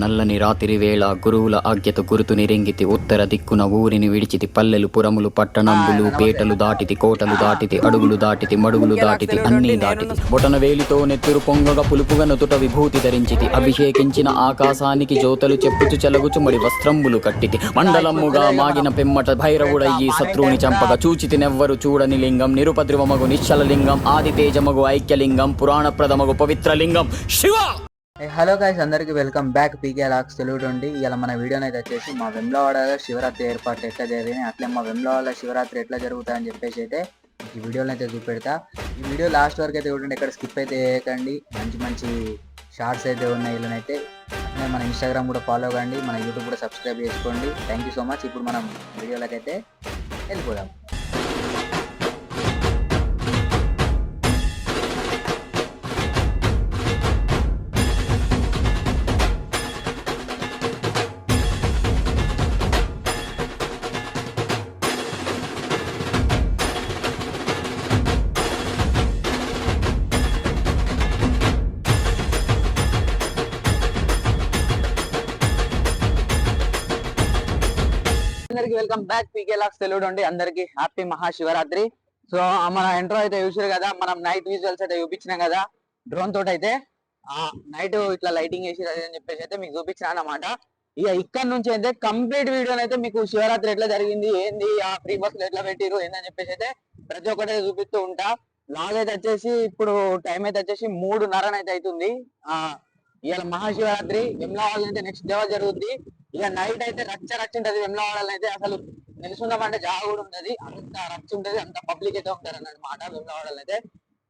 నల్లని రాత్రి వేళ గురువుల ఆజ్ఞత గురుతు నిరెంగితి ఉత్తర దిక్కున ఊరిని విడిచితి పల్లెలు పురములు పట్టణంబులు పేటలు దాటితి కోటలు దాటితి అడుగులు దాటితి మడుగులు దాటితి అన్నీ దాటితి. బొటన వేలితో నెత్తురు పొంగగా పులుపుగా నుతుట విభూతి ధరించితి అభిషేకించిన ఆకాశానికి జ్యోతలు చెప్పుచు చెలగుచు మడి వస్త్రంబులు కట్టితి. మండలమ్ముగా మాగిన పెమ్మట భైరవుడయ్యి శత్రువుని చంపగా చూచితి నెవ్వరు చూడని లింగం నిరుపద్రవమగు నిశ్చల లింగం ఆది తేజమగు ఐక్యలింగం పురాణప్రదమగు పవిత్ర లింగం శివ! హలో గైస్ అందరికీ welcome back PK vlogs Telugu ఉండి ఇలా మన వీడియోని అయితే వచ్చేసి మా వెమ్లవాడలో శివరాత్రి ఏర్పాట్లు ఎట్లా జరిగినాయి అట్లే మా వెమ్లవాడలో శివరాత్రి ఎట్లా జరుగుతాయని చెప్పేసి అయితే ఈ వీడియోని అయితే చూపెడతా. ఈ వీడియో లాస్ట్ వరకు అయితే చూడండి ఇక్కడ స్కిప్ అయితే చేయకండి. మంచి మంచి షార్ట్స్ అయితే ఉన్నాయి వీళ్ళనైతే. అట్లే మన ఇన్స్టాగ్రామ్ కూడా ఫాలో కండి మన యూట్యూబ్ కూడా సబ్స్క్రైబ్ చేసుకోండి. థ్యాంక్ యూ సో మచ్ ఇప్పుడు మనం వీడియోలకైతే వెళ్ళిపోదాం. Welcome back PK lakhs Telugu అండి అందరికి హ్యాపీ మహాశివరాత్రి. సో మన ఎంట్రో అయితే చూసారు కదా మనం నైట్ విజువల్స్ అయితే చూపించినాం కదా. డ్రోన్ తోటి అయితే ఆ నైట్ ఇట్లా లైటింగ్ వేసి అని చెప్పేసి అయితే మీకు చూపించిన అన్నమాట. ఇక ఇక్కడ నుంచి అయితే కంప్లీట్ వీడియోని అయితే మీకు శివరాత్రి ఎట్లా జరిగింది ఏంది ఆ ఫ్రీ బస్సులు ఎట్లా పెట్టిరు ఏందని చెప్పేసి అయితే ప్రతి ఒక్కటి చూపిస్తూ ఉంటా. లాగ్ అయితే వచ్చేసి ఇప్పుడు టైం అయితే వచ్చేసి మూడున్నరనైతే అయితే అవుతుంది. ఆ ఇవాళ మహాశివరాత్రి వెమ్లవాడ అయితే నెక్స్ట్ డే జరుగుద్ది. ఇక నైట్ అయితే రచ్చ రచ్చ ఉంటది. వెమ్లవాడలో అయితే అసలు తెలుసుకుందామంటే జాగ కూడా ఉంటది. అంత రచ్చ ఉంటది. అంత పబ్లిక్ అయితే ఉంటారు అన్నమాట వెమ్లవాడలో అయితే.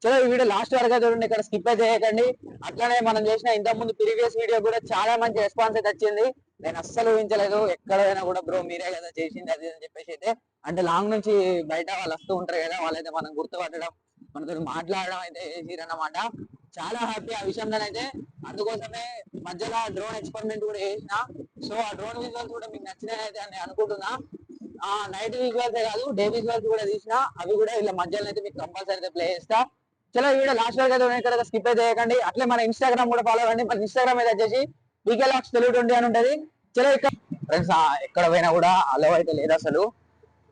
సో ఈ వీడియో లాస్ట్ వరకు అయితే చూడండి. ఇక్కడ స్కిప్ అయితే చేయకండి. అట్లానే మనం చేసిన ఇంత ముందు ప్రీవియస్ వీడియో కూడా చాలా మంచి రెస్పాన్స్ అయితే వచ్చింది. నేను అస్సలు ఊహించలేదు. ఎక్కడైనా కూడా బ్రో మీరే కదా చేసింది అది అని చెప్పేసి అయితే. అంటే లాంగ్ నుంచి బయట వాళ్ళు వస్తూ ఉంటారు కదా. వాళ్ళైతే మనం గుర్తుపట్టడం మనతో మాట్లాడడం అయితే చేసిరన్నమాట చాలా హ్యాపీ ఆ విషయంలోనైతే. అందుకోసమే మధ్యలో డ్రోన్ ఎక్స్పెరిమెంట్ కూడా చేసిన. సో ఆ డ్రోన్ విజువల్స్ కూడా మీకు నచ్చినాయి అని అనుకుంటున్నా. ఆ నైట్ విజువల్స్ కాదు డే విజువల్స్ కూడా తీసిన. అవి కూడా ఇలా మధ్యలో అయితే మీకు కంపల్సరీ అయితే ప్లే చేస్తా. చలో వీడియో లాస్ట్ వరకు అయితే ఇక్కడ స్కిప్ అయితే చేయకండి. అట్లే మన ఇన్స్టాగ్రామ్ కూడా ఫాలో అవ్వండి. మన ఇన్స్టాగ్రామ్ అయితే వచ్చేసి పీకే తెలుగు అని ఉంటది. చలో ఇక్కడ ఫ్రెండ్స్ ఎక్కడ పోయినా కూడా అలవ్ అయితే లేదు అసలు.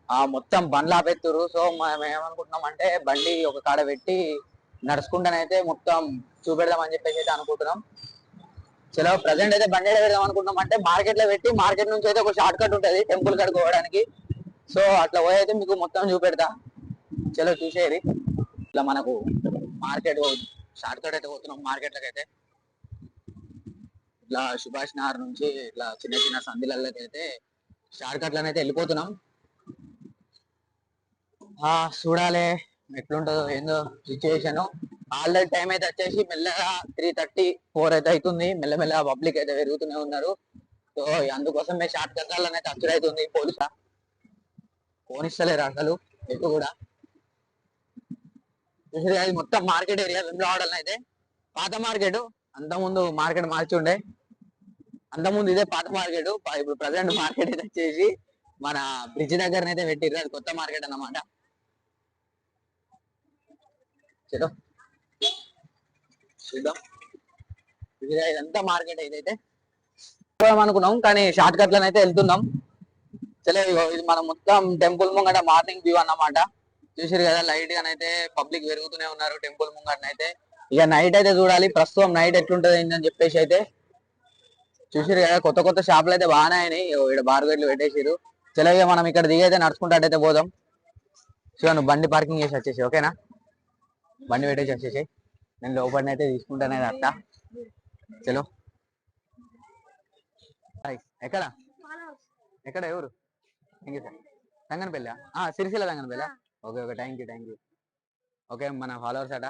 ఆ మొత్తం బండ్లు ఆపెత్తురు సో మనం ఏమనుకుంటున్నాం అంటే బండి ఒక కాడ పెట్టి నడుచుకుంటానైతే మొత్తం చూపెడదాం అని చెప్పేసి అయితే అనుకుంటున్నాం. చలో ప్రజెంట్ అయితే బండి పెడదాం అనుకుంటున్నాం. అంటే మార్కెట్లో పెట్టి మార్కెట్ నుంచి అయితే ఒక షార్ట్ కట్ ఉంటుంది టెంపుల్ కడుకు పోవడానికి. సో అట్లా పోయి అయితే మీకు మొత్తం చూపెడతా. చలో చూసేది. ఇట్లా మనకు మార్కెట్ షార్ట్ కట్ అయితే పోతున్నాం మార్కెట్ లకి అయితే. ఇట్లా సుభాష్ నగర్ నుంచి ఇట్లా చిన్న చిన్న సందులకి అయితే షార్ట్ కట్ అయితే వెళ్ళిపోతున్నాం. ఆ చూడాలి. ఎట్లుంటుందో ఏందో సిచ్యువేషన్ ఆల్రెడీ టైం అయితే వచ్చేసి మెల్లగా త్రీ థర్టీ ఫోర్ అయితే అవుతుంది మెల్లమెల్ల పబ్లిక్ అయితే పెరుగుతూనే ఉన్నారు. సో అందుకోసం మేము షార్ట్ కట్టాలని అయితే అచ్చుడు అవుతుంది. పోలీస్ పోనిస్తలేరు అసలు. ఎటు కూడా. చూసారు అది మొత్తం మార్కెట్ ఏరియా వెంబడి అయితే. పాత మార్కెట్ అంత ముందు మార్కెట్ మార్చి ఉండే అంత ముందు ఇదే పాత మార్కెట్ ఇప్పుడు ప్రజెంట్ మార్కెట్ అయితే వచ్చేసి మన బ్రిడ్జ్ దగ్గర అయితే పెట్టిర్రు. అది కొత్త మార్కెట్ అన్నమాట. చేద్దాం. చూద్దాం. ఇది ఇదంతా మార్కెట్ ఇదైతే. అనుకున్నాం కానీ షార్ట్ కట్ అయితే వెళ్తున్నాం. చలే ఇది మనం మొత్తం టెంపుల్ ముంగట మార్నింగ్ వ్యూ అన్నమాట. చూసారు కదా లైట్ గానైతే పబ్లిక్ పెరుగుతూనే ఉన్నారు టెంపుల్ ముంగటనైతే. ఇక నైట్ అయితే చూడాలి ప్రస్తుతం నైట్ ఎట్లుంటది ఏంటని చెప్పేసి అయితే. చూసారు కదా కొత్త కొత్త షాపులు అయితే బాగానే అయినాయి. ఇక్కడ బార్గేట్లు పెట్టేసారు చలో మనం ఇక్కడ దిగైతే నడుచుకుంటూ అయితే పోదాం. శివ నువ్వు బండి పార్కింగ్ చేసి వచ్చేసి ఓకేనా? బండి పెట్టేసి వచ్చేసి నేను లోపలిని అయితే తీసుకుంటానే అట్ట చలో. ఎక్కడ? ఎక్కడ ఎవరు? Thank you sir. Thanganapalli Sirisilla Thanganapalli okay okay thank you thank you okay మన ఫాలోవర్స్ అట.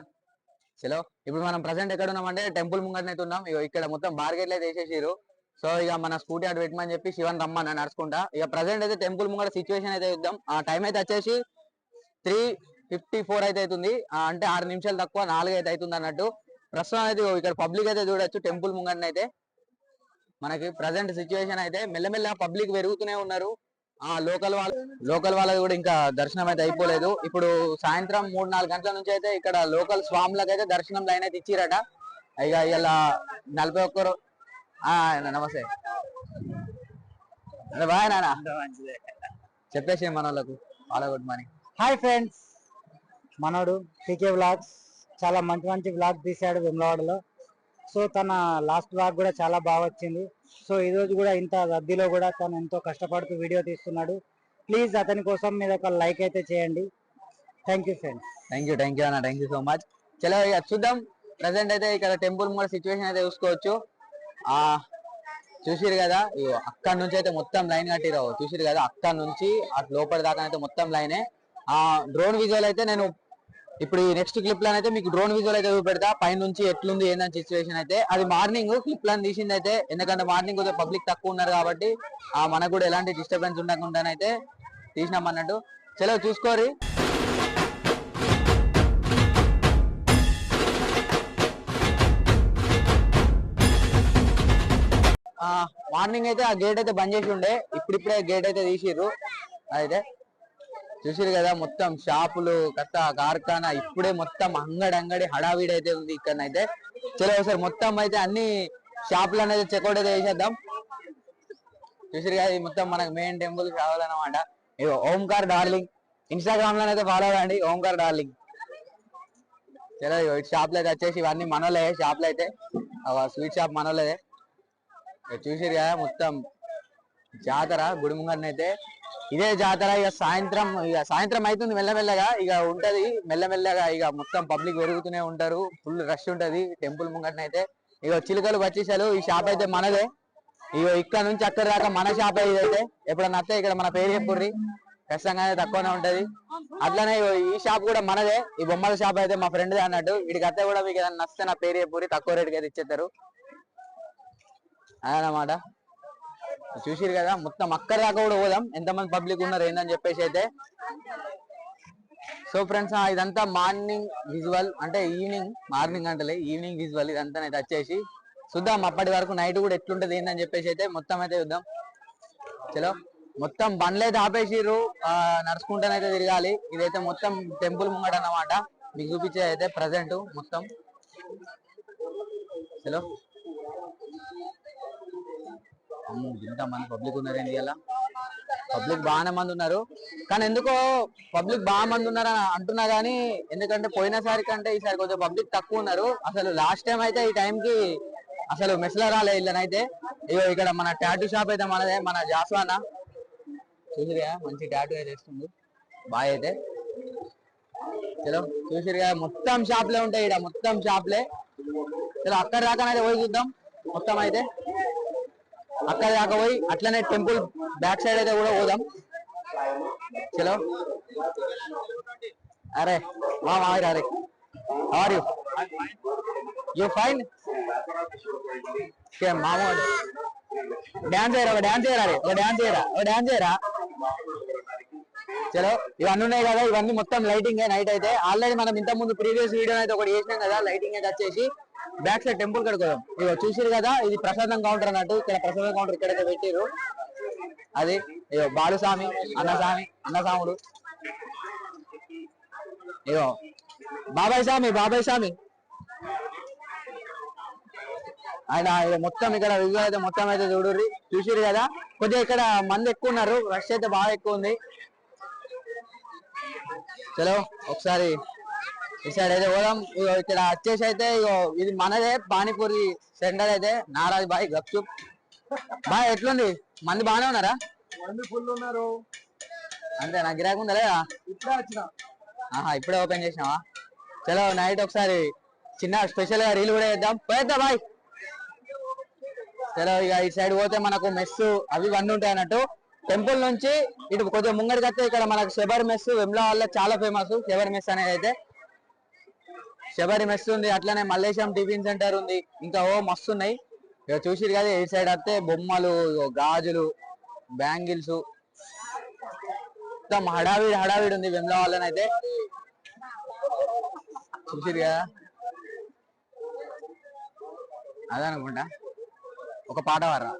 చలో ఇప్పుడు మనం ప్రజెంట్ ఎక్కడ ఉన్నామంటే టెంపుల్ ముంగటనే ఉన్నాం. ఇగో ఇక్కడ మొత్తం బార్గెట్లు అయితే వేసేసారు సో ఇక మన స్కూటీ అటు పెట్టమని చెప్పి శివన్ రమ్మని నడుచుకుంటా. ఇక ప్రజెంట్ అయితే టెంపుల్ ముంగట సిచ్యువేషన్ అయితే ఇద్దాం ఆ టైం అయితే వచ్చేసి త్రీ ఫిఫ్టీ ఫోర్ అయితే అవుతుంది అంటే ఆరు నిమిషాలు తక్కువ నాలుగు అయితే అవుతుంది అన్నట్టు. ప్రస్తుతం అయితే ఇక్కడ పబ్లిక్ అయితే చూడొచ్చు టెంపుల్ ముంగట అయితే. మనకి ప్రజెంట్ సిచ్యువేషన్ అయితే మెల్లమెల్ల పబ్లిక్ పెరుగుతూనే ఉన్నారు. ఆ లోకల్ వాళ్ళు లోకల్ వాళ్ళది కూడా ఇంకా దర్శనం అయితే అయిపోలేదు. ఇప్పుడు సాయంత్రం మూడు నాలుగు గంటల నుంచి అయితే ఇక్కడ లోకల్ స్వాములకు అయితే దర్శనం లైన్ అయితే ఇచ్చిరట. ఇక ఇలా నలభై ఒక్క రో- ఆ, అన్న, నమస్తే. బాయ్ నాన్న. చెప్పేసి మన వాళ్ళకు follow good morning. Hi friends. మనోడు పీకే వ్లాగ్స్ చాలా మంచి మంచి వ్లాగ్ తీశాడు వెమ్లవాడలో. సో తన లాస్ట్ వ్లాగ్ కూడా చాలా బాగా వచ్చింది. సో ఈరోజు కూడా ఇంత రద్దీలో కూడా తను ఎంతో కష్టపడుతూ వీడియో తీస్తున్నాడు. ప్లీజ్ అతని కోసం మీరు ఒక లైక్ అయితే చేయండి. Thank you friends thank you thank you అన్న. థ్యాంక్ యూ సో మచ్ చలో ఇక చూద్దాం. ప్రజెంట్ అయితే ఇక్కడ టెంపుల్ మూల సిచ్యువేషన్ అయితే చూసుకోవచ్చు. ఆ చూసిరు కదా? ఇగో అక్కడ నుంచి అయితే మొత్తం లైన్ కట్టిరావు చూసిరు కదా? అక్కడ నుంచి అటు లోపల దాకా అయితే మొత్తం లైనే ఆ డ్రోన్ విజువల్ అయితే నేను ఇప్పుడు ఈ నెక్స్ట్ క్లిప్లో అయితే మీకు డ్రోన్ విజువల్ అయితే చూపెడతా. పైన నుంచి ఎట్లుంది ఏందని సిచ్యువేషన్ అయితే. అది మార్నింగ్ క్లిప్లో తీసింది అయితే ఎందుకంటే మార్నింగ్ కొద్దిగా పబ్లిక్ తక్కువ ఉన్నారు కాబట్టి ఆ మనకు కూడా ఎలాంటి డిస్టర్బెన్స్ ఉండకుండానైతే తీసినాం అన్నట్టు. చలో చూసుకోరి. మార్నింగ్ అయితే ఆ గేట్ అయితే బంద్ చేసి ఉండే. ఇప్పుడిప్పుడే గేట్ అయితే తీసిర్రు. అయితే చూసిరు కదా మొత్తం షాపులు కథ కార్ఖానా ఇప్పుడే మొత్తం అంగడి అంగడి హడావిడి అయితే ఉంది ఇక్కడ అయితే చలో ఒకసారి మొత్తం అయితే అన్ని షాపులు అనేది చెక్అౌట్ అయితే వేసేద్దాం చూసారు కదా ఇది మొత్తం మనకు మెయిన్ టెంపుల్ కావాలన్నమాట. ఇగో ఓంకార్ డార్లింగ్. ఇన్స్టాగ్రామ్లో అయితే ఫాలో అవ్వండి ఓంకార్ డార్లింగ్. చలో ఇగో ఇటు షాప్లో అయితే వచ్చేసి ఇవన్నీ మనోలే షాప్లో అయితే స్వీట్ షాప్ మనోలేదే చూసారు చూసిరు కదా మొత్తం జాతర గుడి ముంగన్నైతే ఇదే జాతర. ఇక సాయంత్రం ఇక సాయంత్రం అవుతుంది మెల్లమెల్లగా. ఇక ఉంటది. మెల్లమెల్లగా ఇక మొత్తం పబ్లిక్ పెరుగుతూనే ఉంటారు. ఫుల్ రష్ ఉంటది. టెంపుల్ ముంగట్నైతే. ఇక చిలుకలు వచ్చేసారు ఈ షాప్ అయితే మనదే. ఇక ఇక్కడ నుంచి అక్కడ దాకా మన షాప్ ఇదైతే. ఎప్పుడన్నా వస్తే ఇక్కడ మన పేరు చెప్పుర్రి. ఖచ్చితంగానే తక్కువనే ఉంటది. అట్లనే ఈ షాప్ కూడా మనదే. ఈ బొమ్మల షాప్ అయితే మా ఫ్రెండ్ అన్నట్టు. వీడికి వస్తే కూడా మీకు ఏదైనా నచ్చితే నా పేరు చెప్పుర్రి. తక్కువ రేటుకి అయితే ఇచ్చేస్తారు అదనమాట చూసిరు కదా మొత్తం అక్కడ దాకా కూడా పోదాం. ఎంతమంది పబ్లిక్ ఉన్నారు ఏందని చెప్పేసి అయితే. సో ఫ్రెండ్స్ ఇదంతా మార్నింగ్ విజువల్ అంటే ఈవినింగ్ మార్నింగ్ అంటలే ఈవినింగ్ విజువల్ ఇదంతా అయితే వచ్చేసి చూద్దాం. అప్పటి వరకు నైట్ కూడా ఎట్లుంటది ఏందని చెప్పేసి అయితే మొత్తం అయితే చూద్దాం. చలో మొత్తం బండ్లు అయితే ఆపేసిర్రు. ఆ, నడుచుకుంటానైతే తిరగాలి. ఇదైతే మొత్తం టెంపుల్ ముంగట అన్నమాట. మీకు చూపించేది అయితే ప్రజెంట్ మొత్తం. చలో. అమ్మో, ఇంత మంది పబ్లిక్ ఉన్నారండి ఇలా? పబ్లిక్ బాగానే మంది ఉన్నారు. కానీ ఎందుకో పబ్లిక్ బాగా మంది ఉన్నారు అంటున్నా కానీ ఎందుకంటే పోయినసారి కంటే ఈసారి కొంచెం పబ్లిక్ తక్కువ ఉన్నారు. అసలు లాస్ట్ టైం అయితే ఈ టైంకి కి అసలు మెస్లో రాలే ఇళ్ళనైతే ఇగో ఇక్కడ మన టాటూ షాప్ అయితే మనదే మన జాస్వానా. చూసిరుగా మంచి టాటూ అయితే ఇస్తుంది బాయ్ అయితే. చలో చూసిరుగా మొత్తం షాప్లే ఉంటాయి ఇక్కడ మొత్తం షాప్లే చలో అక్కడ రాకనైతే పోయి చూద్దాం. మొత్తం అయితే. అక్కడ దాకా పోయి అట్లనే టెంపుల్ బ్యాక్ సైడ్ అయితే కూడా పోదాం. చలో. అరే మా మావిరా అరే. ఆర్ యూ యూ ఫైన్ మామూలు డాన్స్ చేయరా ఒక డాన్స్ చేయరా ఒక డాన్స్ చేయరా ఒక డాన్స్ చేయరా? చలో. ఇవన్నీ ఉన్నాయి కదా ఇవన్నీ మొత్తం లైటింగ్ నైట్ అయితే. ఆల్రెడీ మనం ఇంత ముందు ప్రీవియస్ వీడియో అయితే ఒకటి చేసినాం కదా లైటింగ్ అయితే వచ్చేసి బ్యాక్ సైడ్ టెంపుల్ కడుకోదాం ఇక చూసిరు కదా ఇది ప్రసాదం కౌంటర్ అన్నట్టు ఇక్కడ ప్రసాదం కౌంటర్ ఇక్కడైతే పెట్టారు అది ఇగో బాలుస్వామి అన్నస్వామి అన్నస్వాముడు. ఇగో బాబాయ్ స్వామి బాబాయ్ స్వామి. ఆయన మొత్తం ఇక్కడ విజువల్ అయితే మొత్తం అయితే చూడుర్రి. చూసిరు కదా కొద్దిగా ఇక్కడ మంది ఎక్కువ ఉన్నారు రష్ అయితే బాగా ఎక్కువ ఉంది. చలో ఒకసారి సైడ్ అయితే పోదాం. ఇక్కడ వచ్చేసి అయితే ఇగో ఇది మనదే పానీపూరి సెంటర్ అయితే. నారాజ్ బాయ్ గప్చుప్. బాయ్ ఎట్లుంది? మంది బాగానే ఉన్నారా? మంది ఫుల్ ఉన్నారు. అంతే నా గిరాకు ఉందా లేదా? ఆహా ఇప్పుడే ఓపెన్ చేసినావా? చలో నైట్ ఒకసారి చిన్న స్పెషల్గా రీల్ కూడా చేద్దాం. పోయేద్దా బాయ్? చలో ఇక ఈ సైడ్ పోతే మనకు మెస్ అవి ఇవన్నీ ఉంటాయి అన్నట్టు. టెంపుల్ నుంచి ఇటు కొంచెం ముంగడికి వస్తే ఇక్కడ మనకు శబరి మెస్ వెమ్లా వల్ల చాలా ఫేమస్. శబరి మెస్ అనేది అయితే శబరి మెస్ ఉంది అట్లనే మల్లేశం టిఫిన్ సెంటర్ ఉంది. ఇంకా ఓ మస్తు ఉన్నాయి. ఇక చూసిరు కదా ఈ సైడ్ వస్తే బొమ్మలు గాజులు బ్యాంగిల్స్. మొత్తం హడావిడి హడావిడి ఉంది వెమ్లా వాళ్ళనైతే. చూసిరు కదా? అదనుకుంటా. ఒక పాట వాడరా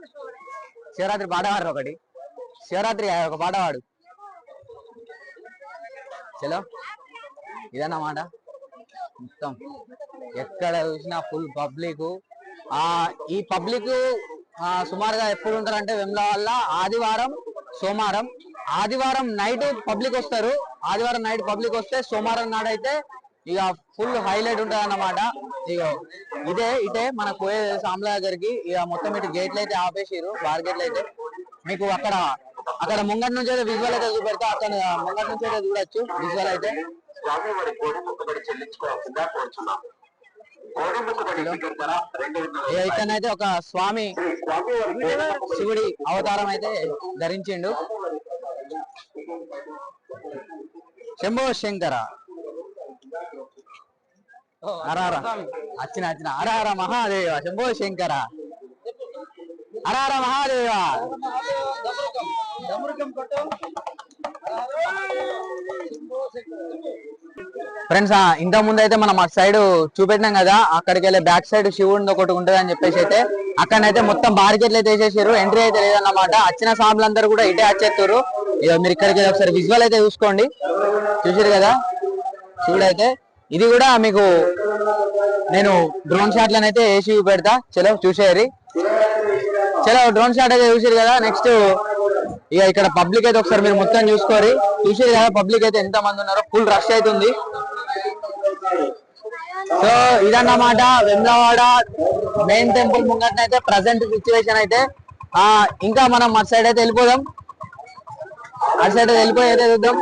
శివరాత్రి పాట వాడరా ఒకటి? శివరాత్రి ఒక పాట వాడు చలో. ఇదన్నమాట మొత్తం. ఎక్కడ చూసినా ఫుల్ పబ్లిక్ ఆ ఈ పబ్లిక్ సుమారుగా ఎప్పుడు ఉంటారంటే వెమ్లా వల్ల ఆదివారం సోమవారం. ఆదివారం నైట్ పబ్లిక్ వస్తారు. ఆదివారం నైట్ పబ్లిక్ వస్తే సోమవారం నాడైతే ఇక ఫుల్ హైలైట్ ఉంటుంది అన్నమాట ఇక ఇదే ఇటే మన పోయే సాంబ్ల దగ్గరికి ఇక మొత్తం ఇటు గేట్లు అయితే ఆపేసారు బార్ గేట్లు అయితే. మీకు అక్కడ అక్కడ ముంగటి నుంచి అయితే విజువల్ అయితే చూపెడతా అక్కడ ముంగటి నుంచి అయితే చూడొచ్చు విజువల్ అయితే. స్వామివారి కోడి మొక్కుబడి చెల్లించుకోవాల్సిందిగా కోరుచున్నాం. కోడి మొక్కుబడి ఇక ఇక్కడనైతే ఒక స్వామి స్వామివారి శివుడి అవతారం అయితే ధరించిండు. శంభో శంకర. హరహర వచ్చిన వచ్చిన హరహర మహాదేవ. శంభో శంకర. హరహర మహాదేవ. ఫ్రెండ్స్ ఇంత ముందు అయితే మనం అటు సైడ్ చూపెట్టినాం కదా అక్కడికి వెళ్ళే బ్యాక్ సైడ్ శివుడిది ఒకటి ఉంటుంది అని చెప్పేసి అయితే అక్కడనైతే మొత్తం బార్కెట్లు అయితే వేసేసారు ఎంట్రీ అయితే లేదన్నమాట. వచ్చిన సాములందరూ కూడా ఇటే వచ్చేస్తారు ఇక మీరు ఇక్కడికి ఒకసారి విజువల్ అయితే చూసుకోండి. చూసారు కదా? శివుడు అయితే. ఇది కూడా మీకు నేను డ్రోన్ షాట్లను అయితే వేసి పెడతా చలో చూసేయరి చలో డ్రోన్ షాట్ అయితే చూసారు కదా? నెక్స్ట్ ఇక ఇక్కడ పబ్లిక్ అయితే ఒకసారి మీరు మొత్తం చూసుకోరు. చూసే కదా పబ్లిక్ అయితే ఎంత మంది ఉన్నారో ఫుల్ రష్ అవుతుంది సో ఇదన్నమాట వెమ్లవాడ మెయిన్ టెంపుల్ ముంగట అయితే ప్రజెంట్ సిచ్యువేషన్ అయితే. ఆ ఇంకా మనం అటు సైడ్ అయితే వెళ్ళిపోదాం. అటు సైడ్ అయితే వెళ్ళిపోయి అయితే చూద్దాం.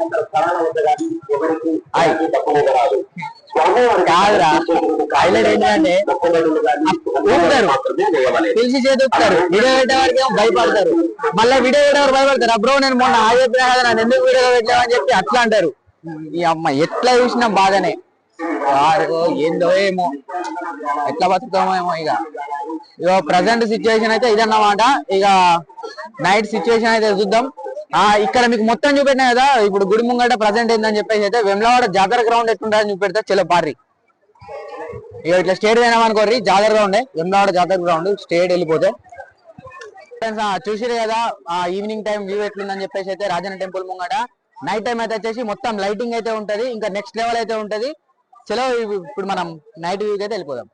కాదురా. హైలైట్ ఏంటంటే ఊపుతారు పిలిచి వీడియో పెట్టే వారికి ఏమో భయపడతారు. మళ్ళీ వీడియో పెట్టేవారు భయపడతారు అబ్రో నేను మొన్న ఆ చెప్పినా కదా నన్ను ఎందుకు వీడియో పెట్టావని చెప్పి అట్లా అంటారు. ఈ అమ్మ ఎట్లా చూసినా బాధనే. వారు ఏందో ఏమో. ఎట్లా బతుకుతామో ఏమో ఇక. ఇక ప్రజెంట్ సిచ్యువేషన్ అయితే ఇదన్నమాట. ఇక నైట్ సిచ్యువేషన్ అయితే చూద్దాం. ఆ ఇక్కడ మీకు మొత్తం చూపెట్టినా కదా ఇప్పుడు గుడి ముంగట ప్రజెంట్ ఏందని చెప్పేసి అయితే వెమ్లవాడ జాతర గ్రౌండ్ ఎట్లుంటుందని చూపెడతా చలో పారి ఇక ఇట్లా స్టేట్ పోయినామనుకోర్రి జాతర గ్రౌండ్ వెమ్లవాడ జాతర గ్రౌండ్ స్టేట్ వెళ్ళిపోతే. ఫ్రెండ్స్ చూసిరు కదా ఆ ఈవినింగ్ టైం వ్యూ ఎట్లుందని చెప్పేసి అయితే రాజన్న టెంపుల్ ముంగట. నైట్ టైం అయితే వచ్చేసి మొత్తం లైటింగ్ అయితే ఉంటది ఇంకా నెక్స్ట్ లెవెల్ అయితే ఉంటది. చలో ఇవి- ఇప్పుడు మనం నైట్ వ్యూకి అయితే వెళ్ళిపోదాం.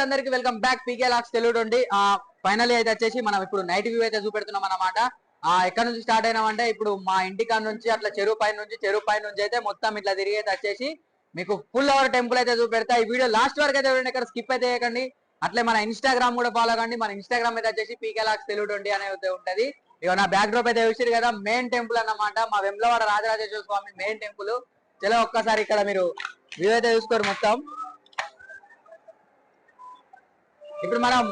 గైస్ అందరికి వెల్కమ్ బ్యాక్. పీకే లాక్స్ తెలుగుండి. ఆ ఫైనల్ అయితే వచ్చేసి మనం ఇప్పుడు నైట్ వ్యూ అయితే చూపెడుతున్నాం అన్నమాట. ఆ ఎక్కడ నుంచి స్టార్ట్ అయినామంటే ఇప్పుడు మా ఇంటికాడ నుంచి అట్లా చెరువు పై నుంచి చెరువు పై నుంచి అయితే మొత్తం ఇట్లా తిరిగి అయితే వచ్చేసి మీకు ఫుల్ అవర్ టెంపుల్ అయితే చూపెడతా. ఈ వీడియో లాస్ట్ వరకు అయితే చూడండి ఇక్కడ స్కిప్ అయితే చేయకండి. అట్లే మన ఇన్స్టాగ్రామ్ కూడా ఫాలో కండి. మన ఇన్స్టాగ్రామ్ అయితే వచ్చేసి పీకే లాక్స్ తెలుగుండి అనేది ఉంటది. ఇక నా బ్యాక్ డ్రాప్ అయితే చూసారు కదా మెయిన్ టెంపుల్ అన్నమాట. మా వెమ్లవాడ రాజరాజేశ్వర స్వామి మెయిన్ టెంపుల్ చలో ఒక్కసారి ఇక్కడ మీరు వ్యూ అయితే చూసుకోరు మొత్తం. ఇప్పుడు మనం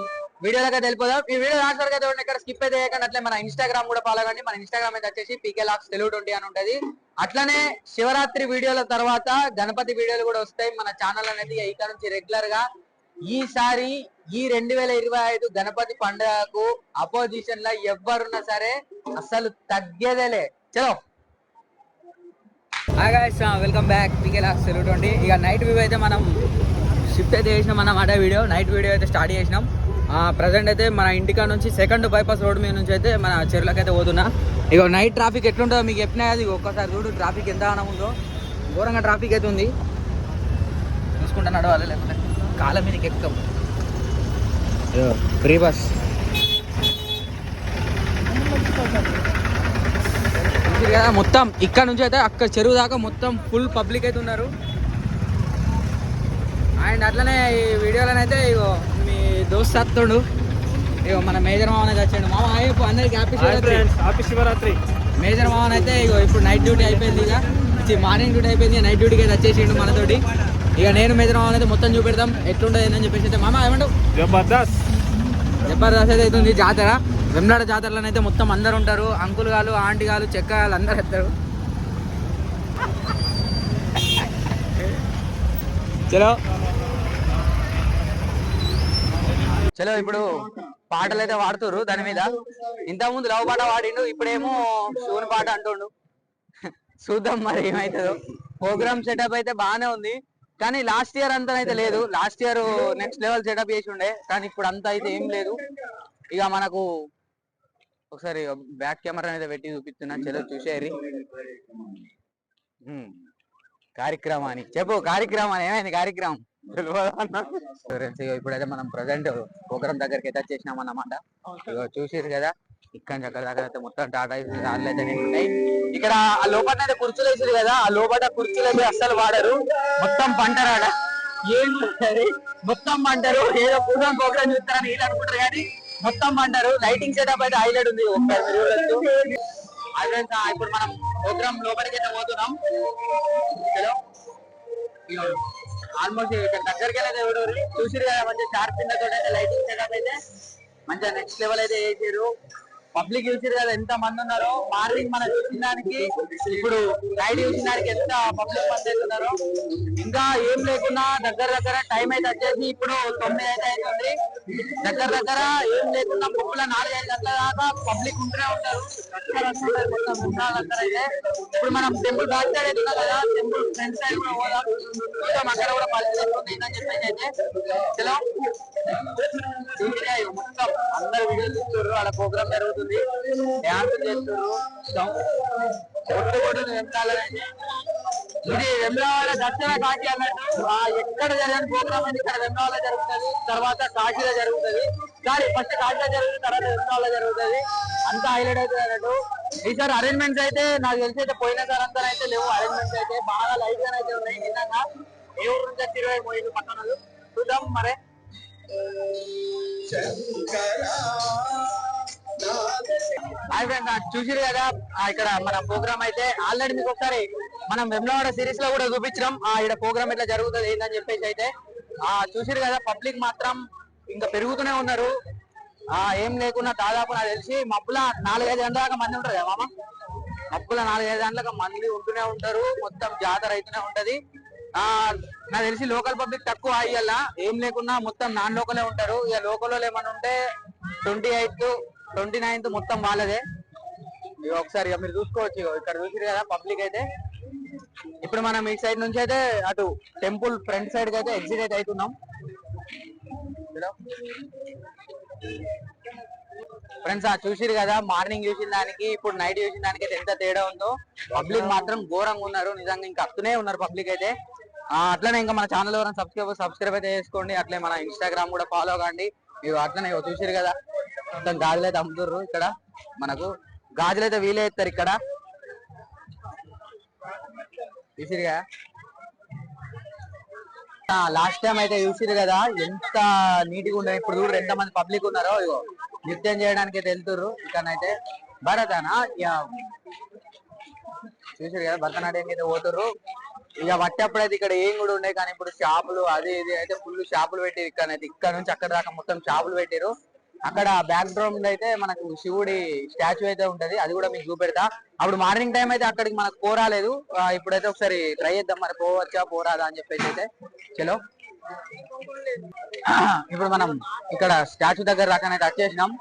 వీడియోలోకి వెళ్ళిపోదాం. ఈ వీడియో లాస్ట్ వరకు అయితే ఇక్కడ స్కిప్ అయితే చేయకండి. అట్లే మన ఇన్స్టాగ్రామ్ కూడా ఫాలో కండి. మన ఇన్స్టాగ్రామ్ అయితే వచ్చేసి పీకే లాక్స్ తెలుగు ట్వంటీ అని ఉంటది. అట్లనే శివరాత్రి వీడియోల తర్వాత గణపతి వీడియోలు కూడా వస్తాయి. మన ఛానల్ అనేది ఇక్కడ నుంచి రెగ్యులర్గా ఈసారి ఈ రెండు వేల ఇరవై ఐదు గణపతి పండుగకు అపోజిషన్లో ఎవరున్నా సరే అసలు తగ్గేదేలే. చలో. Welcome back PK vlogs Telugu twenty ఇక నైట్ వ్యూ అయితే మనం షిఫ్ట్ అయితే చేసినాం అన్నమాట వీడియో. నైట్ వీడియో అయితే స్టార్ట్ చేసినాం. ప్రజెంట్ అయితే మన ఇంటికా నుంచి సెకండ్ బైపాస్ రోడ్ మీద నుంచి అయితే మన చెరువులకు అయితే పోతున్నా. ఇక నైట్ ట్రాఫిక్ ఎట్లుంటుందో మీకు చెప్పినా అది ఒక్కసారి చూడు ట్రాఫిక్ ఎంత ఉందో. ఘోరంగా ట్రాఫిక్ అయితే ఉంది. చూసుకుంటా నడవాలి లేకపోతే కాలం మీదకి ఎక్కుతాం. ఫ్రీ బస్ కదా మొత్తం ఇక్కడ నుంచి అయితే అక్కడ చెరువు దాకా మొత్తం ఫుల్ పబ్లిక్ అయితే ఉన్నారు. అండ్ అట్లనే ఈ వీడియోలోనే అయితే ఇగో మీ దోస్త్ వస్తుండు ఇగో మన మేజర్ మామన్ అయితే వచ్చాడు మామ అయిపో అందరికి హ్యాపీ హ్యాపీ శివరాత్రి. మేజర్ మామన్ అయితే ఇగో ఇప్పుడు నైట్ డ్యూటీ అయిపోయింది ఇక. మార్నింగ్ డ్యూటీ అయిపోయింది నైట్ డ్యూటీకి అయితే వచ్చేసిండు మనతోటి. ఇక నేను మేజర్ మామన్ అయితే మొత్తం చూపెడతాం. ఎట్లుంటుంది ఏందని చెప్పేసి అయితే మామ ఏమంటావు? జబర్దస్త్. జబర్దస్త్ అయితే అవుతుంది జాతర. వెమ్లాడ జాతరలో అయితే మొత్తం అందరు ఉంటారు. అంకుల్ గారు ఆంటీ గారు చెక్క గారు అందరు వస్తారు. చలో. చలో ఇప్పుడు పాటలు అయితే వాడుతుర్రు దాని మీద. ఇంత ముందు లవ్ పాట వాడిండు ఇప్పుడేమో శివుని పాట అంటుండు. చూద్దాం మరి ఏమైతుందో. ప్రోగ్రామ్ సెటప్ అయితే బాగానే ఉంది కానీ లాస్ట్ ఇయర్ అంతా అయితే లేదు. Last year next level setup చేసి ఉండే కానీ ఇప్పుడు అంతా అయితే ఏం లేదు. ఇక మనకు ఒకసారి బ్యాక్ కెమెరా అయితే పెట్టి చూపిస్తున్నా. చలో చూసేరి కార్యక్రమానికి చెప్పు కార్యక్రమాన్ని ఏమైంది? కార్యక్రమం తెలియదా? ఇప్పుడైతే మనం ప్రజెంట్ ప్రోగ్రామ్ దగ్గరికి అయితే వచ్చేసినాం అన్నమాట. ఇగో కదా ఇక్కడ నుంచి అక్కడ దాకా అయితే మొత్తం టాటా కార్లు అయితే ఉన్నాయి. ఇక్కడ ఆ లోపల అయితే కుర్చీలు వేసారు కదా ఆ లోపల కుర్చీలు అయితే అస్సలు వాడరు. మొత్తం పంటరాడ. ఏం మొత్తం పంటరు. ఏదో పూర్వం ప్రోగ్రామ్ చూస్తారని వీళ్ళు అనుకుంటారు కానీ మొత్తం పంటరు. లైటింగ్ సెటప్ అయితే హైలైట్ ఉంది ఒకసారి ఇప్పుడు మనం ప్రోగ్రామ్ లోపలికి అయితే పోతున్నాం. హలో? ఆల్మోస్ట్ ఇక్కడ దగ్గరికి వెళ్ళేది ఎవరు? చూసిరు కదా మంచి షార్ప్ తోటి అయితే లైటింగ్ సెటప్ అయితే. మంచిగా నెక్స్ట్ లెవెల్ అయితే వేసారు పబ్లిక్ చూసారు కదా ఎంత మంది ఉన్నారో? మార్నింగ్ మనం చూసిన దానికి ఇప్పుడు నైట్ చూసిన దానికి ఎంత పబ్లిక్ మంది అవుతున్నారో? ఇంకా ఏం లేకున్నా దగ్గర దగ్గర టైం అయితే వచ్చేసి ఇప్పుడు తొమ్మిది అయితే అవుతుంది దగ్గర దగ్గర ఏం లేకున్నా ముప్పుల నాలుగైదు గంటల దాకా పబ్లిక్ ఉంటూనే ఉంటారు. అయితే ఇప్పుడు మనం టెంపుల్ బ్యాక్ సైడ్ అవుతున్నాం కదా టెంపుల్ ఫ్రంట్ సైడ్ కూడా పోదాం. చూద్దాం అక్కడ కూడా పరిస్థితి ఉంది ఏంటని చెప్పేసి అయితే. చలో. మొత్తం అందరు వీడియో చూస్తున్నారు ఆడ ప్రోగ్రామ్ జరుగుతుంది. డ్యాన్స్ చేస్తున్నారు ఇది వెమ్లవాడ దక్షిణ కాకి అన్నట్టు. ఆ ఎక్కడ జరిగిన ప్రోగ్రామ్ అని ఇక్కడ వెమ్లవాడ జరుగుతుంది. తర్వాత కాకిలో జరుగుతుంది. కానీ ఫస్ట్ కాకిలో జరుగుతుంది తర్వాత వెమ్లవాడ జరుగుతుంది. అంతా హైలైట్ అవుతుంది అన్నట్టు. ఈసారి అరేంజ్మెంట్స్ అయితే నాకు తెలిసి అయితే పోయిన సార్ అంతా అయితే లేవు. అరేంజ్మెంట్స్ అయితే బాగా లైట్గా అయితే ఉన్నాయి. నిజంగా ఏ ఊరు నుంచి వచ్చి పోయింది పక్కన చూద్దాం మరే. హాయ్ ఫ్రెండ్స్ చూసిరు కదా? ఇక్కడ మన ప్రోగ్రామ్ అయితే ఆల్రెడీ మీకు ఒకసారి మనం వెమ్లవాడ సిరీస్లో కూడా చూపించడం ఆ ఇక్కడ ప్రోగ్రామ్ ఎట్లా జరుగుతుంది ఏందని చెప్పేసి అయితే. ఆ చూసిరు కదా? పబ్లిక్ మాత్రం ఇంకా పెరుగుతూనే ఉన్నారు. ఆ ఏం లేకున్నా దాదాపు నాకు తెలిసి మబ్బుల నాలుగైదు గంటల దాకా మంది ఉంటారు కదా మామ? మబ్బుల నాలుగైదు గంటలకు మంది ఉంటూనే ఉంటారు. మొత్తం జాతర అయితేనే ఉంటది. ఆ నాకు తెలిసి లోకల్ పబ్లిక్ తక్కువ అయ్యాల ఏం లేకున్నా మొత్తం నాన్ లోకలే ఉంటారు. ఇక లోకల్ ఏమైనా ఉంటే ట్వంటీ ఎయిత్ ట్వంటీ నైన్త్ మొత్తం వాళ్ళదే. ఇక ఒకసారి మీరు చూసుకోవచ్చు ఇక్కడ చూసిరు కదా పబ్లిక్ అయితే. ఇప్పుడు మనం ఈ సైడ్ నుంచి అయితే అటు టెంపుల్ ఫ్రంట్ సైడ్కి అయితే ఎగ్జిట్ అయితే అవుతున్నాం. ఫ్రెండ్స్ ఆ చూసిరు కదా మార్నింగ్ చూసిన దానికి ఇప్పుడు నైట్ చూసిన దానికి అయితే ఎంత తేడా ఉందో. పబ్లిక్ మాత్రం ఘోరంగా ఉన్నారు. నిజంగా ఇంకా అత్తునే ఉన్నారు పబ్లిక్ అయితే. అట్లనే ఇంకా మన ఛానల్ ఎవరైనా సబ్స్క్రైబ్ సబ్స్క్రైబ్ అయితే చేసుకోండి. అట్లే మన ఇన్స్టాగ్రామ్ కూడా ఫాలో కాండి. మీరు అట్లనే చూసిరు కదా. మొత్తం గాజులు అయితే అమ్ముతుర్రు ఇక్కడ. మనకు గాజులు అయితే వీలే ఇస్తారు ఇక్కడ. చూసిరుగా లాస్ట్ టైం అయితే చూసిరు కదా ఎంత నీట్గా ఉండదు ఇప్పుడు చూడరు ఎంత మంది పబ్లిక్ ఉన్నారో ఇగో నృత్యం చేయడానికి అయితే వెళ్తుర్రు ఇక్కడనైతే. భరతనా? చూసారు కదా భరతనాట్యం అయితే పోతుర్రు. ఇక పట్టేప్పుడు అయితే ఇక్కడ ఏం కూడా ఉండే కానీ ఇప్పుడు షాపులు అది ఇది అయితే ఫుల్ షాపులు పెట్టారు ఇక్కడ అయితే ఇక్కడ నుంచి అక్కడ దాకా మొత్తం షాపులు పెట్టారు అక్కడ బ్యాక్ గ్రౌండ్ అయితే మనకు శివుడి స్టాచ్యూ అయితే ఉంటది. అది కూడా మీకు చూపెడతా. అప్పుడు మార్నింగ్ టైం అయితే అక్కడికి మనకు పోరాలేదు ఇప్పుడైతే ఒకసారి ట్రై చేద్దాం. మరి పోవచ్చా పోరాదా అని చెప్పేసి అయితే. చలో. ఇప్పుడు మనం ఇక్కడ స్టాచ్యూ దగ్గర దాకానైతే వచ్చేసినాం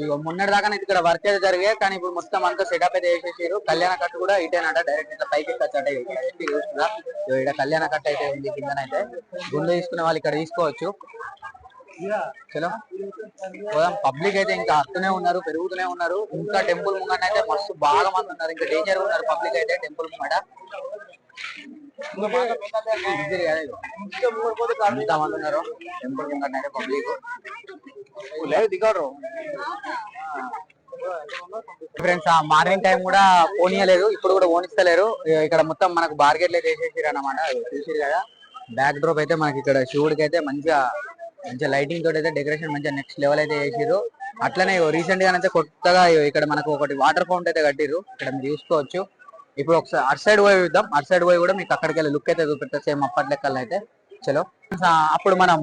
ఇగో మొన్నటి దాకా ఇక్కడ వర్క్ అయితే జరిగాయి. కానీ ఇప్పుడు మొత్తం అంతా సెటప్ అయితే వేసేసారు కళ్యాణ కట్టు కూడా ఇటేనట. డైరెక్ట్ ఇట్లా పైకి ఎక్కచ్చట ఇక్కడ కళ్యాణ కట్టు అయితే ఉంది కిందనైతే. గుండె తీసుకునే వాళ్ళు ఇక్కడ తీసుకోవచ్చు. చలో పోదాం పబ్లిక్ అయితే ఇంకా వస్తూనే ఉన్నారు పెరుగుతూనే ఉన్నారు. ఇంకా టెంపుల్ ముంగట అయితే మస్తు బాగా మంది ఉన్నారు. ఇంకా డేంజర్ ఉన్నారు పబ్లిక్ అయితే టెంపుల్ ముంగట. ఎంత మంది ఉన్నారు? టెంపుల్ ముంగట అయితే పబ్లిక్ లేదు దిగరు ఫ్రెండ్స్ ఆ మార్నింగ్ టైం కూడా పోనీయలేదు. ఇప్పుడు కూడా ఓనిస్తలేరు ఇక ఇక్కడ మొత్తం మనకు బార్గెట్లు అయితే వేసేసారు అనమాట చూసారు కదా. బ్యాక్ డ్రాప్ అయితే మనకి ఇక్కడ శివుడికి అయితే మంచిగా మంచిగా లైటింగ్ తోటి అయితే డెకరేషన్ మంచిగా నెక్స్ట్ లెవెల్ అయితే చేసిర్రు. అట్లనే రీసెంట్గా అయితే కొత్తగా ఇక్కడ మనకు ఒకటి వాటర్ ఫౌంట్ అయితే కట్టిర్రు. ఇక్కడ మీరు చూసుకోవచ్చు. ఇప్పుడు ఒకసారి అటు సైడ్ పోయి చూద్దాం. అటు సైడ్ పోయి కూడా మీకు అక్కడికి వెళ్ళి లుక్ అయితే చూపెడతా. సేమ్ అప్పటి లెక్కలు అయితే. చలో. అప్పుడు మనం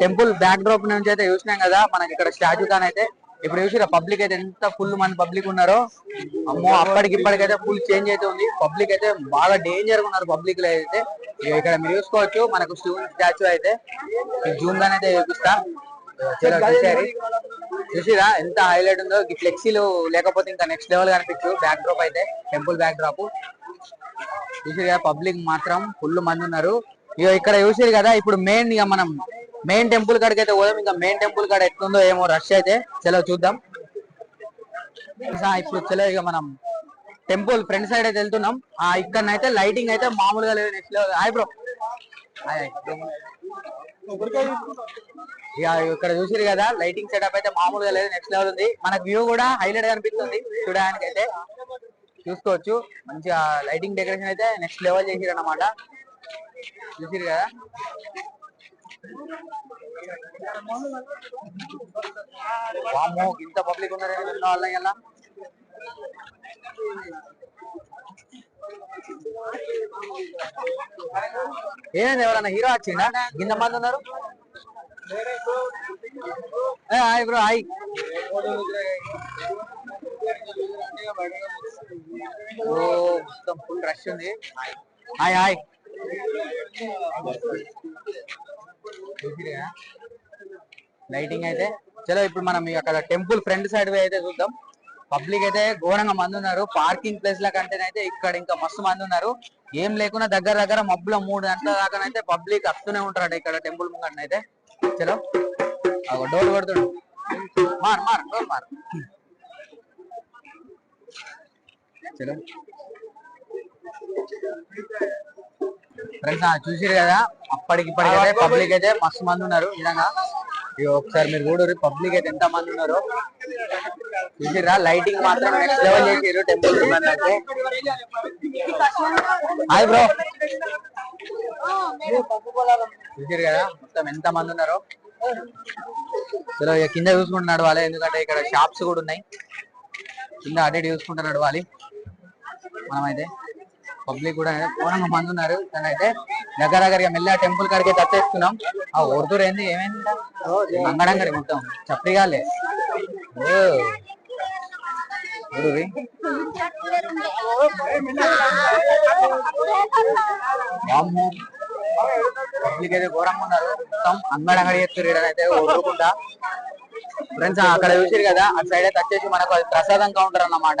టెంపుల్ బ్యాక్ డ్రాప్ నుంచి అయితే చూసినాం కదా. మనకి ఇక్కడ స్టాచ్యూ కానీ అయితే ఇప్పుడు చూసిరా పబ్లిక్ అయితే ఎంత ఫుల్ మంది పబ్లిక్ ఉన్నారో. అమ్మో అప్పటికి ఇప్పటికైతే ఫుల్ చేంజ్ అయితే ఉంది. పబ్లిక్ అయితే బాగా డేంజర్గా ఉన్నారు పబ్లిక్లో అయితే. ఇక్కడ మీరు చూసుకోవచ్చు మనకు శివుని స్టాచ్యూ అయితే. జూమ్ గానే అయితే చూపిస్తా. చూసిరా ఎంత హైలైట్ ఉందో. ఈ ఫ్లెక్సీలు లేకపోతే ఇంకా నెక్స్ట్ లెవెల్ కనిపించు బ్యాక్ డ్రాప్ అయితే టెంపుల్ బ్యాక్ డ్రాప్ చూసిరా పబ్లిక్ మాత్రం ఫుల్ మంది ఉన్నారు. ఇక ఇక్కడ చూసారు కదా ఇప్పుడు మెయిన్ ఇక మనం మెయిన్ టెంపుల్ కాడికి అయితే పోదాం. ఇంకా మెయిన్ టెంపుల్ కాడ ఎట్లుందో ఏమో రష్ అయితే సెలవు చూద్దాం. ఇప్పుడు సెలవు ఇక మనం టెంపుల్ ఫ్రంట్ సైడ్ అయితే వెళ్తున్నాం. ఆ ఇక్కడ అయితే లైటింగ్ అయితే మామూలుగా లేదు. Next level. Hi bro. ఇక ఇక్కడ చూసిరు కదా లైటింగ్ సెటప్ అయితే మామూలుగా లేదు. నెక్స్ట్ లెవెల్ ఉంది. మనకు వ్యూ కూడా హైలైట్ కనిపిస్తుంది చూడడానికి అయితే చూసుకోవచ్చు. మంచిగా లైటింగ్ డెకరేషన్ అయితే నెక్స్ట్ లెవెల్ చేసిరు అన్నమాట. చూసిరు కదా? వామ్మో ఇంత పబ్లిక్ ఉన్నారని విన్న వాళ్ళం ఎలా ఏమైంది ఎవరన్నా? హీరో వచ్చిందా ఇంత మంది ఉన్నారు? Hi bro hi. ఓ మొత్తం ఫుల్ రష్ ఉంది. Hi hi. లైటింగ్ అయితే. చలో ఇప్పుడు మనం అక్కడ టెంపుల్ ఫ్రంట్ సైడ్ అయితే చూద్దాం. పబ్లిక్ అయితే ఘోరంగా మంది ఉన్నారు. పార్కింగ్ ప్లేస్ ల కంటేనైతే ఇక్కడ ఇంకా మస్తు మంది ఉన్నారు. ఏం లేకుండా దగ్గర దగ్గర మబ్బుల మూడు గంటల దాకానైతే పబ్లిక్ వస్తూనే ఉంటారట ఇక్కడ టెంపుల్ ముంగట అయితే. చలో డోర్ కొడుతుడు. మార్ మార్ డోర్ మార్. చలో. ఫ్రెండ్స్ చూసిరు కదా అప్పటికి ఇప్పటికైతే పబ్లిక్ అయితే మస్తు మంది ఉన్నారు నిజంగా ఒకసారి మీరు చూడరు పబ్లిక్ అయితే ఎంత మంది ఉన్నారు. చూసిరా లైటింగ్ మాత్రం నెక్స్ట్ లెవెల్ చేసిరు టెంపుల్ హాయ్ బ్రో చూసిరు కదా మొత్తం ఎంత మంది ఉన్నారు. చలో ఇక కింద చూసుకుంటూ నడవాలి ఎందుకంటే ఇక్కడ షాప్స్ కూడా ఉన్నాయి. కింద అటు ఇటు చూసుకుంటూ నడవాలి. మనమైతే. పబ్లిక్ కూడా ఘోరంగా మంది ఉన్నారు అయితే దగ్గర దగ్గరగా మెల్ల టెంపుల్ కాడికి తచ్చేస్తున్నాం. ఆ ఉర్దూరు ఏంది? ఏమైంది? అంగడంగడి మొత్తం చప్రిగాలే వామ్మో. పబ్లిక్ అయితే ఘోరంగా ఉన్నారు. మొత్తం అంగడంగడి ఎత్తురు అయితే ఫ్రెండ్స్ అక్కడ చూసారు కదా? అటు సైడ్ అయితే వచ్చేసి మనకు ప్రసాదం కౌంటర్ అన్నమాట.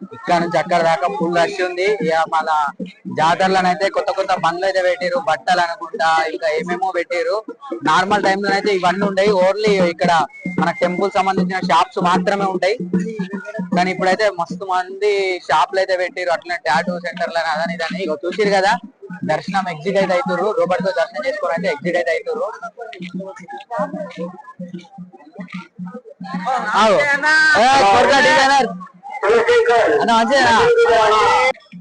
ఇక్కడ నుంచి అక్కడ దాకా ఫుల్ రష్ ఉంది. ఇక మళ్ళా జాతరలోనైతే కొత్త కొత్త బండ్లు అయితే పెట్టారు బట్టలు అనుకుంటా ఇంకా ఏమేమో పెట్టారు నార్మల్ టైమ్ లోనైతే ఇవన్నీ ఉండయి ఓన్లీ ఇక్కడ మన టెంపుల్ సంబంధించిన షాప్స్ మాత్రమే ఉంటాయి. కానీ ఇప్పుడైతే మస్తు మంది షాపులు అయితే పెట్టారు అట్లనే టాటూ సెంటర్లు అదని ఇదని. ఇక చూసిరు కదా దర్శనం ఎగ్జిట్ అయితే అవుతారు రోబోట్తో దర్శనం చేసుకొని అయితే ఎగ్జిట్ అయితే అవుతారు డిజైనర్.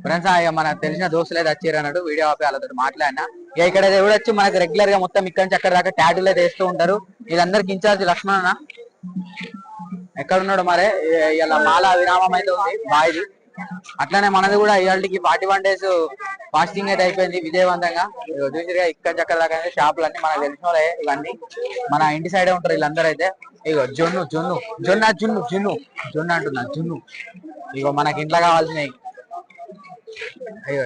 ఫ్రెండ్స్ ఇక మనకు తెలిసిన దోస్తులు అయితే వచ్చారు అన్నట్టు వీడియో ఆపి వాళ్ళతో మాట్లాడినా. ఇక ఇక్కడ ఎవరు వచ్చి మనకు రెగ్యులర్గా మొత్తం ఇక్కడ నుంచి అక్కడ దాకా ట్యాటూలు అయితే వేస్తూ ఉంటారు. వీళ్ళందరికి ఇన్ఛార్జ్ లక్ష్మణ్ ఎక్కడ ఉన్నాడు మరి? ఇలా మాల విరామం అయితే ఉంది బాయ్ది. అట్లానే మనది కూడా ఇవాళకి ఫార్టీ వన్ డేస్ ఫాస్టింగ్ అయితే అయిపోయింది విజయవంతంగా. చూసిగా ఇక్కడ చక్కర దాకా షాపులు అన్ని మనకు తెలిసిన వాళ్ళే ఇవన్నీ. మన ఇంటి సైడే ఉంటారు వీళ్ళందరూ అయితే. ఇగో జొన్ను జొన్ను జొన్న జున్ను జున్ను జున్ను అంటున్నా జున్ను. ఇగో మనకి ఇంట్లో కావాల్సినవి. అయ్యో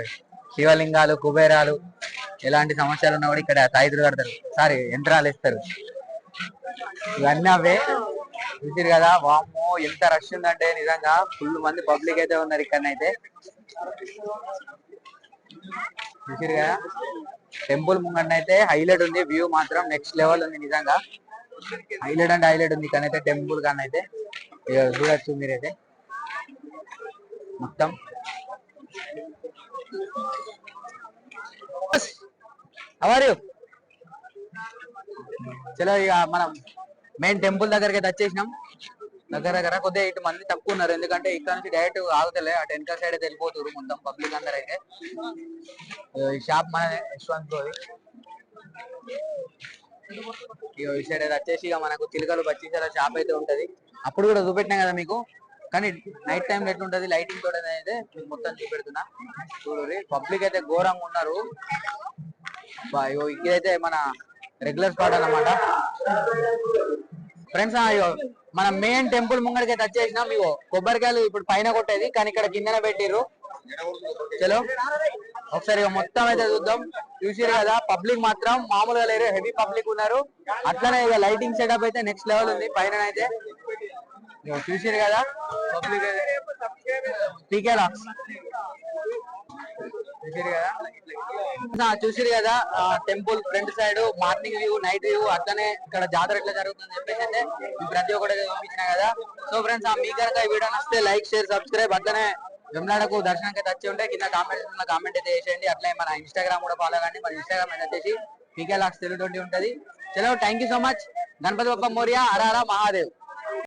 శివలింగాలు కుబేరాలు ఎలాంటి సమస్యలు ఉన్నా కూడా ఇక్కడ తాయిదులు కడతారు. సారీ యంత్రాలు ఇస్తారు ఇవన్నీ అవే. చూసారు కదా వామ్మో ఎంత రష్ ఉందంటే నిజంగా ఫుల్ మంది పబ్లిక్ అయితే ఉన్నారు ఇక్కడ అయితే చూసారు కదా టెంపుల్ ముంగట అయితే హైలైట్ ఉంది వ్యూ మాత్రం నెక్స్ట్ లెవెల్ ఉంది నిజంగా. హైలైట్ అండ్ హైలైట్ ఉంది ఇక్కడైతే అయితే టెంపుల్ కానీ అయితే ఇక చూడొచ్చు మీరైతే. మొత్తం. అవరు చలో ఇక మనం మెయిన్ టెంపుల్ దగ్గరికి అయితే వచ్చేసినాం. దగ్గర దగ్గర కొద్దిగా ఇటు మంది తక్కువ ఉన్నారు. ఎందుకంటే ఇక్కడ నుంచి డైరెక్ట్ ఆగుతలే. అటు వెనకాల సైడ్ అయితే వెళ్ళిపోతారు మొత్తం పబ్లిక్ అందరు అయితే. ఈ షాప్ మన యశ్వంత్ గోది. ఇగో ఈ సైడ్ అయితే వచ్చేసి ఇక మనకు తిలకలు బచ్చీసాల షాప్ అయితే ఉంటది. అప్పుడు కూడా చూపెట్టినా కదా మీకు? కానీ నైట్ టైం ఎట్లుంటది? లైటింగ్ తోట అయితే మీకు మొత్తం చూపెడుతున్నా. చూడు పబ్లిక్ అయితే ఘోరంగా ఉన్నారు. ఇక్కడైతే మన రెగ్యులర్ స్పాట్ అన్నమాట. ఫ్రెండ్స్ అయ్యో మన మెయిన్ టెంపుల్ ముంగడికి టచ్ చేసినా. మీకు కొబ్బరికాయలు ఇప్పుడు పైన కొట్టేది కానీ ఇక్కడ కిందన పెట్టిర్రు. చలో ఒకసారి మొత్తం అయితే చూద్దాం. చూసిరు కదా పబ్లిక్ మాత్రం మామూలుగా లేరు హెవీ పబ్లిక్ ఉన్నారు. అట్లనే ఇక లైటింగ్ సెటప్ అయితే నెక్స్ట్ లెవెల్ ఉంది పైన అయితే ఇగో చూసిరు కదా. పీకే రాక్స్ చూసిరు కదా? ఆ, చూసిరు కదా? Temple front side morning view night view అట్లనే ఇక్కడ జాతర ఎట్లా జరుగుతుంది చెప్పేసి ప్రతి ఒక్కటి చూపించిన కదా. సో ఫ్రెండ్స్ మీ కనుక ఈ వీడియో నచ్చితే లైక్ షేర్ సబ్స్క్రైబ్ అట్లనే వెమ్లాడకు దర్శనానికి వచ్చి ఉంటే కింద కామెంట్ కామెంట్ అయితే చేసేయండి. అట్లే మన ఇన్స్టాగ్రామ్ కూడా ఫాలో కానీ మన ఇన్స్టాగ్రామ్ అయితే వచ్చేసి పీకే లాక్స్ తెలుగు ఉంటుంది ఉంటది. చలో thank you so much Ganapati Bappa Morya Hara Mahadev.